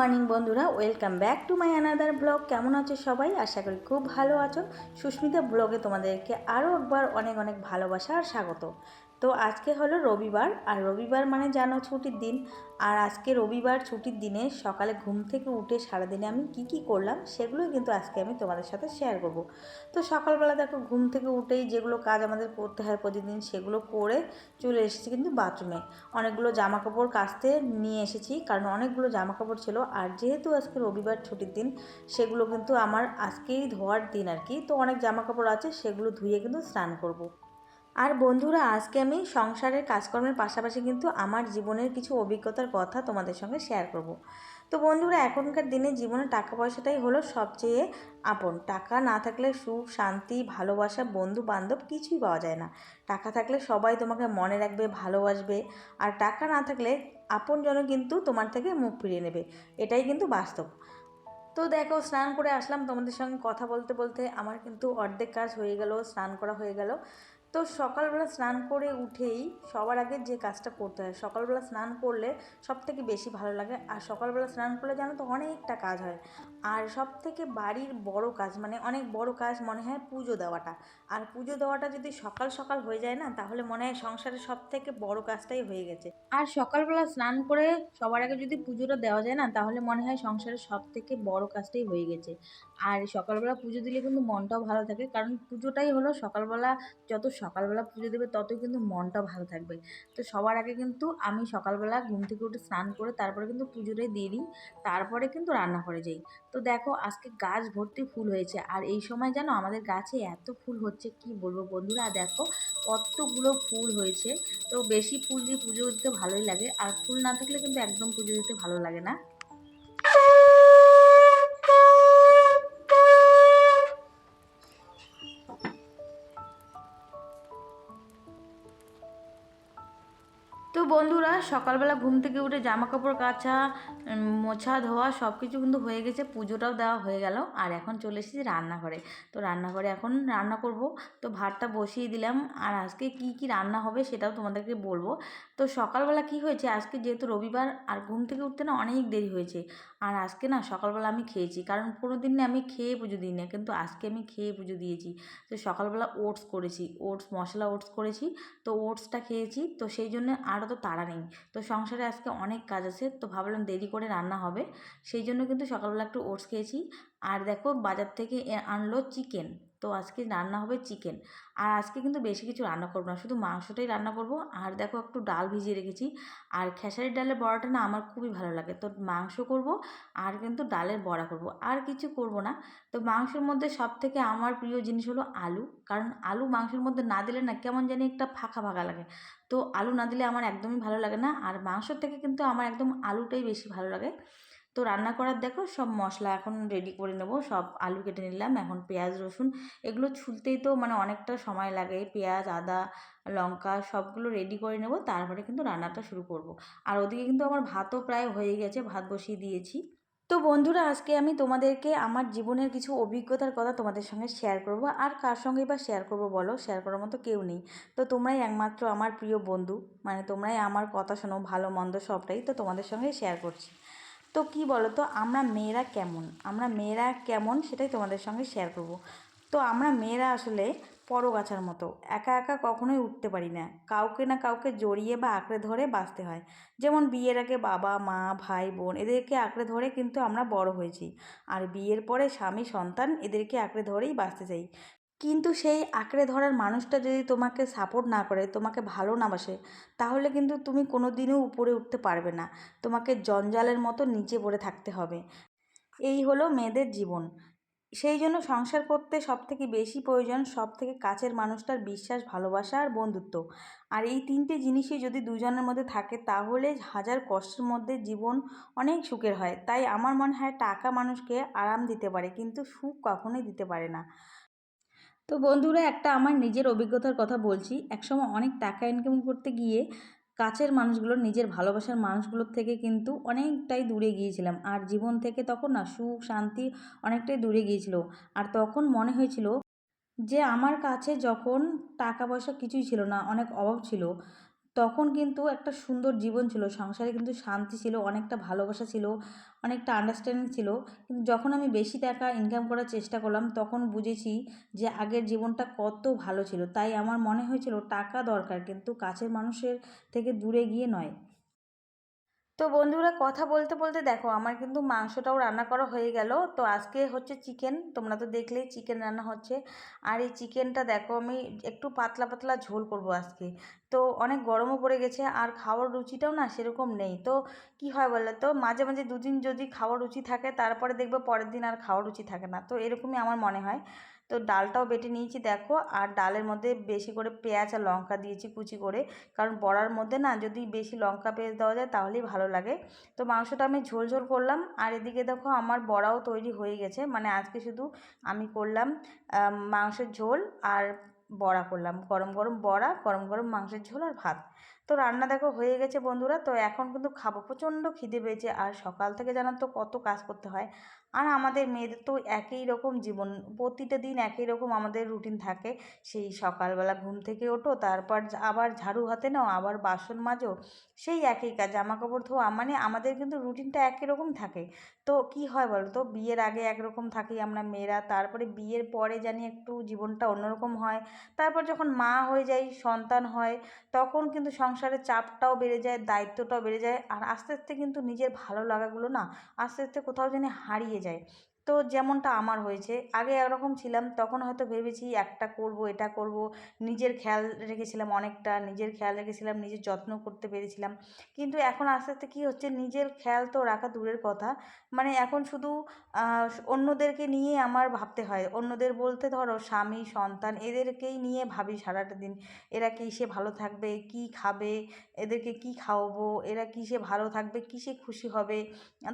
Morning বন্ধুরা, welcome back to my another blog. কেমন আছো সবাই? আশা করি খুব ভালো আছো। সুস্মিতা ব্লগে তোমাদেরকে আরও একবার অনেক অনেক ভালোবাসা আর স্বাগত। তো আজকে হলো রবিবার, আর রবিবার মানে জানো ছুটির দিন। আর আজকে রবিবার ছুটির দিনে সকালে ঘুম থেকে উঠে সারাদিনে আমি কি কি করলাম সেগুলোই কিন্তু আজকে আমি তোমাদের সাথে শেয়ার করব। তো সকালবেলা দেখো ঘুম থেকে উঠেই যেগুলো কাজ আমাদের করতে হয় প্রতিদিন সেগুলো করে চলে এসেছি কিন্তু বাথরুমে অনেকগুলো জামা কাপড় কাচতে নিয়ে এসেছি, কারণ অনেকগুলো জামা কাপড় ছিল। আর যেহেতু আজকে রবিবার ছুটির দিন, সেগুলো কিন্তু আমার আজকেই ধোয়ার দিন আর কি। তো অনেক জামা কাপড় আছে, সেগুলো ধুয়ে কিন্তু স্নান করব। আর বন্ধুরা, আজকে আমি সংসারের কাজকর্মের পাশাপাশি কিন্তু আমার জীবনের কিছু অভিজ্ঞতার কথা তোমাদের সঙ্গে শেয়ার করব। তো বন্ধুরা, এখনকার দিনে জীবনে টাকা পয়সাটাই হলো সবচেয়ে আপন। টাকা না থাকলে সুখ, শান্তি, ভালোবাসা বন্ধু বান্ধব কিছুই পাওয়া যায় না। টাকা থাকলে সবাই তোমাকে মনে রাখবে, ভালোবাসবে। আর টাকা না থাকলে আপনজনও কিন্তু তোমার থেকে মুখ ফিরিয়ে নেবে। এটাই কিন্তু বাস্তব। তো দেখো, স্নান করে আসলাম তোমাদের সঙ্গে কথা বলতে বলতে। আমার কিন্তু অর্ধেক কাজ হয়ে গেল, স্নান করা হয়ে গেল। তো সকালবেলা স্নান করে উঠেই সবার আগে যে কাজটা করতে হয়, সকালবেলা স্নান করলে সব থেকে বেশি ভালো লাগে। আর সকালবেলা স্নান করলে জানো তো অনেকটা কাজ হয়। আর সব থেকে বাড়ির বড় কাজ মানে অনেক বড় কাজ মনে হয় পুজো দেওয়াটা। আর পুজো দেওয়াটা যদি সকাল সকাল হয়ে যায় না, তাহলে মনে হয় সংসারের সব থেকে বড় কাজটাই হয়ে গেছে। আর সকালবেলা স্নান করে সবার আগে যদি পুজোটা দেওয়া যায় না, তাহলে মনে হয় সংসারের সব থেকে বড় কাজটাই হয়ে গেছে। আর সকালবেলা পুজো দিলে কিন্তু মনটাও ভালো থাকে। কারণ পুজোটাই হলো সকালবেলা যত সকালবেলা পুজো দেবে ততই কিন্তু মনটা ভালো থাকবে। তো সবার আগে কিন্তু আমি সকালবেলা ঘুম থেকে উঠে স্নান করে তারপরে কিন্তু পুজোটাই দিয়ে দিই। তারপরে কিন্তু রান্না করে যাই। তো দেখো আজকে গাছ ভর্তি ফুল হয়েছে। আর এই সময় যেন আমাদের গাছে এত ফুল হচ্ছে, কি বলব বন্ধুরা? দেখো কতগুলো ফুল হয়েছে। তো বেশি ফুল দিয়ে পুজো দিতে ভালোই লাগে। আর ফুল না থাকলে কিন্তু একদম পুজো দিতে ভালো লাগে না। বন্ধুরা, সকালবেলা ঘুম থেকে উঠে জামা কাপড় কাচা মোছা, ধোয়া সব কিছু কিন্তু হয়ে গেছে, পুজোটাও দেওয়া হয়ে গেল। আর এখন চলে এসেছি রান্নাঘরে। তো রান্নাঘরে এখন রান্না করব। তো ভাতটা বসিয়ে দিলাম। আর আজকে কি কি রান্না হবে সেটাও তোমাদেরকে বলব। তো সকালবেলা কি হয়েছে? আজকে যেহেতু রবিবার আর ঘুম থেকে উঠতে না অনেক দেরি হয়েছে। আর আজকে না সকালবেলা আমি খেয়েছি। কারণ কোনো দিন না আমি খেয়ে পুজো দিই না। কিন্তু আজকে আমি খেয়ে পুজো দিয়েছি। তো সকালবেলা ওটস করেছি। ওটস, মশলা ওটস করেছি। তো ওটসটা খেয়েছি। তো সেই জন্য আরও তো তাড়া নেই। তো সংসারে আজকে অনেক কাজ আছে। তো ভাবলাম দেরি করে রান্না হবে। সেই জন্য কিন্তু সকালবেলা একটু ওটস খেয়েছি। আর দেখো বাজার থেকে আনলো চিকেন তো আজকে রান্না হবে চিকেন আর আজকে কিন্তু বেশি কিছু রান্না করব না, শুধু মাংসটাই রান্না করব। আর দেখো একটু ডাল ভিজিয়ে রেখেছি। আর খেসারির ডালের বড়াটা না আমার খুবই ভালো লাগে। তো মাংস করব, আর কিন্তু ডালের বড়া করব। আর কিছু করব না। তো মাংসের মধ্যে সব থেকে আমার প্রিয় জিনিস হলো আলু। কারণ আলু মাংসের মধ্যে না দিলে না কেমন জানি একটা ফাঁকা ফাঁকা লাগে। তো আলু না দিলে আমার একদমই ভালো লাগে না। আর মাংসর থেকে কিন্তু আমার একদম আলুটাই বেশি ভালো লাগে। তো রান্না করার দেখো সব মশলা এখন রেডি করে নেব। সব আলু কেটে নিলাম, এখন পেঁয়াজ, রসুন এগুলো ছুলতেই তো মানে অনেকটা সময় লাগে। পেঁয়াজ, আদা, লঙ্কা সবগুলো রেডি করে নেব, তারপরে কিন্তু রান্নাটা শুরু করব। আর ওদিকে কিন্তু আমার ভাতও প্রায় হয়ে গেছে, ভাত বসিয়ে দিয়েছি। তো বন্ধুরা, আজকে আমি তোমাদেরকে আমার জীবনের কিছু অভিজ্ঞতার কথা তোমাদের সঙ্গে শেয়ার করব। আর কার সঙ্গেই বা শেয়ার করব বলো? শেয়ার করার মতো কেউ নেই। তো তোমরাই একমাত্র আমার প্রিয় বন্ধু। মানে তোমরাই আমার কথা শোনো, ভালো, মন্দ সবটাই। তো তোমাদের সঙ্গে শেয়ার করছি। তো কি বলো তো আমরা মেয়েরা কেমন? আমরা মেয়েরা কেমন সেটাই তোমাদের সঙ্গে শেয়ার করব। তো আমরা মেয়েরা আসলে পরগাছার মতো, একা একা কখনোই উঠতে পারি না। কাউকে না কাউকে জড়িয়ে বা আঁকড়ে ধরে বাঁচতে হয়। যেমন বিয়ের আগে বাবা, মা, ভাই, বোন এদেরকে আঁকড়ে ধরে কিন্তু আমরা বড় হয়েছি। আর বিয়ের পরে স্বামী, সন্তান এদেরকে আঁকড়ে ধরেই বাঁচতে চাই। কিন্তু সেই আঁকড়ে ধরার মানুষটা যদি তোমাকে সাপোর্ট না করে, তোমাকে ভালো না বাসে, তাহলে কিন্তু তুমি কোনো দিনও উপরে উঠতে পারবে না। তোমাকে জঞ্জালের মতো নিচে পড়ে থাকতে হবে। এই হলো মেয়েদের জীবন। সেই জন্য সংসার করতে সব থেকে বেশি প্রয়োজন সব থেকে কাছের মানুষটার বিশ্বাস, ভালোবাসা আর বন্ধুত্ব। আর এই তিনটে জিনিসই যদি দুজনের মধ্যে থাকে, তাহলে হাজার কষ্টের মধ্যে জীবন অনেক সুখের হয়। তাই আমার মনে হয় টাকা মানুষকে আরাম দিতে পারে, কিন্তু সুখ কখনোই দিতে পারে না। তো বন্ধুরা, একটা আমার নিজের অভিজ্ঞতার কথা বলছি। একসময় অনেক টাকা ইনকাম করতে গিয়ে কাছের মানুষগুলো, নিজের ভালোবাসার মানুষগুলোর থেকে কিন্তু অনেকটাই দূরে গিয়েছিলাম। আর জীবন থেকে তখন না সুখ, শান্তি অনেকটাই দূরে গিয়েছিল। আর তখন মনে হয়েছিল যে, আমার কাছে যখন টাকা পয়সা কিছুই ছিল না, অনেক অভাব ছিল তখন কিন্তু একটা সুন্দর জীবন ছিল, সংসারে কিন্তু শান্তি ছিল, অনেকটা ভালোবাসা ছিল, অনেকটা আন্ডারস্ট্যান্ডিং ছিল। কিন্তু যখন আমি বেশি টাকা ইনকাম করার চেষ্টা করলাম, তখন বুঝেছি যে আগের জীবনটা কত ভালো ছিল। তাই আমার মনে হয়েছিল টাকা দরকার, কিন্তু কাছের মানুষের থেকে দূরে গিয়ে নয়। তো বন্ধুরা কথা বলতে বলতে দেখো, আমার কিন্তু মাংসটাও রান্না করা হয়ে গেল। তো আজকে হচ্ছে চিকেন, তোমরা তো দেখলেই চিকেন রান্না হচ্ছে। আর এই চিকেনটা দেখো, আমি একটু পাতলা পাতলা ঝোল করব আজকে। তো অনেক গরমও পড়ে গেছে, আর খাওয়ার রুচিটাও না সেরকম নেই। তো কি হয় বলে তো, মাঝে মাঝে দুদিন যদি খাওয়ার রুচি থাকে, তারপরে দেখবে পরের দিন আর খাওয়ার রুচি থাকে না। তো এরকমই আমার মনে হয়। তো ডালটাও বেটে নিয়েছি, দেখো। আর ডালের মধ্যে বেশি করে পেঁয়াজ আর লঙ্কা দিয়েছি কুচি করে। কারণ বড়ার মধ্যে না যদি বেশি লঙ্কা পেঁয়াজ দেওয়া যায় তাহলেই ভালো লাগে। তো মাংসটা আমি ঝোল ঝোল করলাম। আর এদিকে দেখো আমার বড়াও তৈরি হয়ে গেছে। মানে আজকে শুধু আমি করলাম মাংসের ঝোল আর বড়া করলাম। গরম গরম বড়া, গরম গরম মাংসের ঝোল আর ভাত। তো রান্না দেখো হয়ে গেছে বন্ধুরা। তো এখন কিন্তু খাব। প্রচণ্ড খিদে পেয়েছে। আর সকাল থেকে জানার তো কত কাজ করতে হয়। আর আমাদের মেয়েদের তো একই রকম জীবন, প্রতিটা দিন একই রকম আমাদের রুটিন থাকে। সেই সকালবেলা ঘুম থেকে ওঠো, তারপর আবার ঝাড়ু হাতে নাও, আবার বাসন মাজো, সেই একই কাজ। জামা কাপড় ধোয়া মানে আমাদের কিন্তু রুটিনটা একই রকম থাকে। তো কি হয় বলো তো বিয়ের আগে একরকম থাকি আমরা মেয়েরা, তারপরে বিয়ের পরে জানি একটু জীবনটা অন্যরকম হয়। তারপর যখন মা হয়ে যাই, সন্তান হয়, তখন কিন্তু সংসারের চাপটাও বেড়ে যায়, দায়িত্বটাও বেড়ে যায়। আর আস্তে আস্তে কিন্তু নিজের ভালো লাগাগুলো না, আস্তে আস্তে কোথাও যেন হারিয়ে যায় তো যেমনটা আমার হয়েছে, আগে একরকম ছিলাম, তখন হয়তো ভেবেছি একটা করব, এটা করব, নিজের খেয়াল রেখেছিলাম অনেকটা, নিজের খেয়াল রেখেছিলাম, নিজের যত্ন করতে পেরেছিলাম। কিন্তু এখন আস্তে আস্তে কী হচ্ছে, নিজের খেয়াল তো রাখা দূরের কথা। মানে এখন শুধু অন্যদেরকে নিয়ে আমার ভাবতে হয়। অন্যদের বলতে ধরো স্বামী, সন্তান, এদেরকেই নিয়ে ভাবি সারাটা দিন। এরা কিসে ভালো থাকবে, কি খাবে, এদেরকে কি খাওয়াবো, এরা কিসে ভালো থাকবে কিসে খুশি হবে?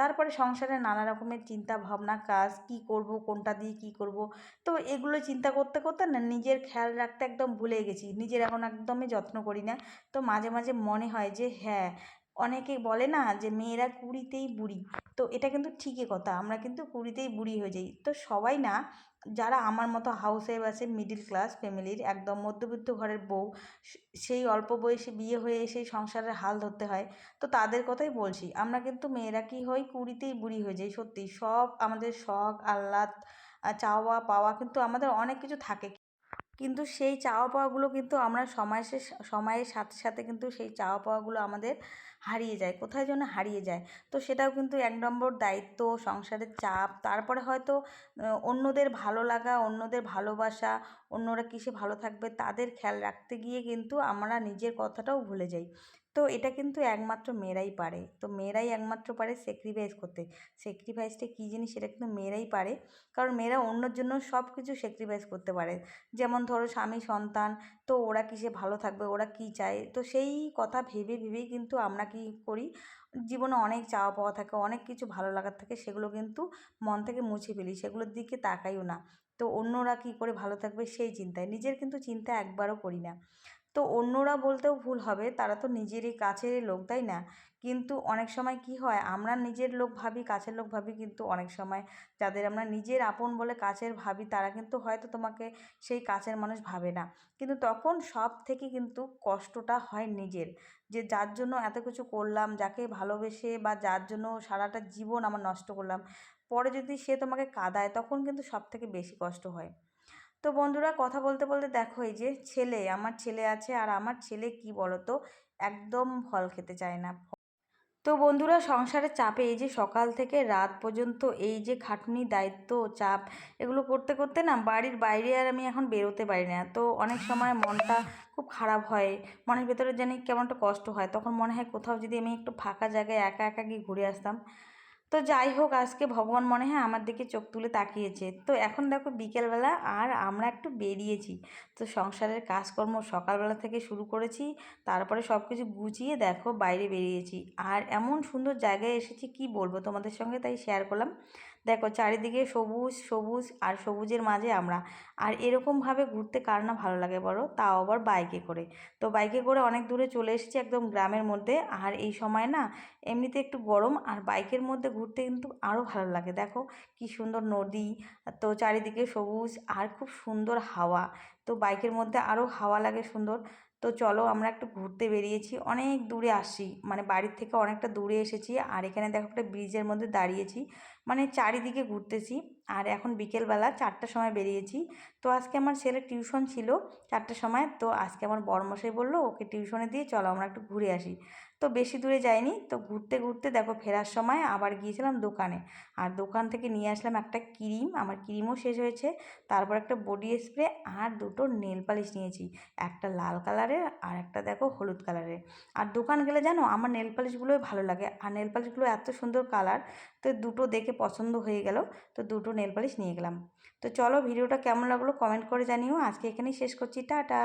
তারপরে সংসারে নানা রকমের চিন্তা ভাবনা কাজ কি করব, কোনটা দিয়ে কি করব। তো এগুলো চিন্তা করতে করতে না নিজের খেয়াল রাখতে একদম ভুলে গেছি। নিজের এখন একদমই যত্ন করি না। তো মাঝে মাঝে মনে হয় যে হ্যাঁ অনেকে বলে না যে মেয়েরা কুড়িতেই বুড়ি। তো এটা কিন্তু ঠিকই কথা, আমরা কিন্তু কুড়িতেই বুড়ি হয়ে যাই। তো সবাই না, যারা আমার মতো হাউস ওয়াইফ আছে মিডিল ক্লাস ফ্যামিলির একদম মধ্যবিত্ত ঘরের বউ সেই অল্প বয়সে বিয়ে হয়ে এসে সংসারের হাল ধরতে হয়, তো তাদের কথাই বলছি। আমরা কিন্তু মেয়েরা কি হই, কুড়িতেই বুড়ি হয়ে যাই, সত্যি। সব আমাদের শখ, আহ্লাদ চাওয়া পাওয়া কিন্তু আমাদের অনেক কিছু থাকে। কিন্তু সেই চাওয়া পাওয়াগুলো কিন্তু আমরা সময় সময়ের সাথে সাথে কিন্তু সেই চাওয়া পাওয়াগুলো আমাদের হারিয়ে যায়, কোথায় যেন হারিয়ে যায়। তো সেটাও কিন্তু এক নম্বর দায়িত্ব, সংসারের চাপ। তারপরে হয়তো অন্যদের ভালো লাগা, অন্যদের ভালোবাসা, অন্যরা কিসে ভালো থাকবে তাদের খেয়াল রাখতে গিয়ে কিন্তু আমরা নিজের কথাটাও ভুলে যাই। তো এটা কিন্তু একমাত্র মেয়েরাই পারে। তো মেয়েরাই একমাত্র পারে স্যাক্রিফাইস করতে। স্যাক্রিফাইসটা কী জিনিস সেটা কিন্তু মেয়েরাই পারে। কারণ মেয়েরা অন্যর জন্য সব কিছু স্যাক্রিফাইস করতে পারে। যেমন ধরো স্বামী, সন্তান, তো ওরা কিসে ভালো থাকবে, ওরা কী চায়? তো সেই কথা ভেবে, ভেবেই কিন্তু আমরা কী করি। জীবনে অনেক চাওয়া পাওয়া থাকে, অনেক কিছু ভালো লাগার থাকে, সেগুলো কিন্তু মন থেকে মুছে ফেলি, সেগুলোর দিকে তাকাইও না। তো অন্যরা কি করে ভালো থাকবে সেই চিন্তায়, নিজের কিন্তু চিন্তা একবারও করি না। তো অন্যরা বলতেও ভুল হবে, তারা তো নিজেরই কাছের লোক, তাই না? কিন্তু অনেক সময় কি হয়, আমরা নিজের লোক ভাবি, কাছের লোক ভাবি কিন্তু অনেক সময় যাদের আমরা নিজের আপন বলে কাছের ভাবি তারা কিন্তু হয়তো তোমাকে সেই কাছের মানুষ ভাবে না। কিন্তু তখন সব থেকে কিন্তু কষ্টটা হয় নিজের। যে যার জন্য এত কিছু করলাম, যাকে ভালোবেসে বা যার জন্য সারাটা জীবন আমার নষ্ট করলাম, পরে যদি সে তোমাকে কাদায় তখন কিন্তু সব থেকে বেশি কষ্ট হয়। তো বন্ধুরা, কথা বলতে বলতে দেখো এই যে ছেলে, আমার ছেলে আছে আর আমার ছেলে কি বলো তো একদম ফল খেতে চায় না। তো বন্ধুরা, সংসারের চাপে এই যে সকাল থেকে রাত পর্যন্ত এই যে খাটুনি দায়িত্ব, চাপ, এগুলো করতে করতে না বাড়ির বাইরে আর আমি এখন বেরোতে পারি না। তো অনেক সময় মনটা খুব খারাপ হয়, মনের ভেতরে জানি কেমন একটা কষ্ট হয়। তখন মনে হয় কোথাও যদি আমি একটু ফাঁকা জায়গায় একা একা গিয়ে ঘুরে আসতাম তো যাই হোক, আজকে ভগবান মনে হয় আমার দিকে চোখ তুলে তাকিয়েছে। তো এখন দেখো বিকেলবেলা আর আমরা একটু বেরিয়েছি। তো সংসারের কাজকর্ম সকালবেলা থেকে শুরু করেছি, তারপরে সব কিছু গুছিয়ে দেখো বাইরে বেরিয়েছি। আর এমন সুন্দর জায়গায় এসেছি, কি বলব তোমাদের সঙ্গে তাই শেয়ার করলাম। দেখো চারিদিকে সবুজ সবুজ আর সবুজের মাঝে আমরা। আর এরকমভাবে ঘুরতে কার না ভালো লাগে বলো? তাও আবার বাইকে করে। তো বাইকে করে অনেক দূরে চলে এসেছি একদম গ্রামের মধ্যে। আর এই সময় না এমনিতে একটু গরম আর বাইকের মধ্যে ঘুরতে কিন্তু আরও ভালো লাগে। দেখো কি সুন্দর নদী, তো চারিদিকে সবুজ আর খুব সুন্দর হাওয়া। তো বাইকের মধ্যে আরও হাওয়া লাগে সুন্দর। তো চলো আমরা একটু ঘুরতে বেরিয়েছি। অনেক দূরে আসি মানে বাড়ির থেকে অনেকটা দূরে এসেছি আর এখানে দেখো একটা ব্রিজের মধ্যে দাঁড়িয়েছি। মানে চারিদিকে ঘুরতেছি আর এখন বিকেলবেলা চারটার সময় বেরিয়েছি। তো আজকে আমার ছেলে টিউশন ছিল চারটার সময়, তো আজকে আমার বড়মশাই বলল, ওকে টিউশনে দিয়ে চলো, আমরা একটু ঘুরে আসি। তো বেশি দূরে যাইনি। তো ঘুরতে ঘুরতে দেখো ফেরার সময় আবার গিয়েছিলাম দোকানে। আর দোকান থেকে নিয়ে আসলাম একটা ক্রিম। আমার ক্রিমও শেষ হয়েছে। তারপর একটা বডি স্প্রে আর দুটো নেল পালিশ নিয়েছি। একটা লাল কালারের আর একটা দেখো হলুদ কালারের। আর দোকান গেলে জানো, আমার নেল পালিশগুলোই ভালো লাগে। আর নেল পালিশগুলো এত সুন্দর কালার, তো দুটো দেখে পছন্দ হয়ে গেল। তো দুটো নেল পালিশ নিয়ে গেলাম। তো চলো ভিডিওটা কেমন লাগল কমেন্ট করে জানিও। আজকে এখানেই শেষ করছি। টাটা!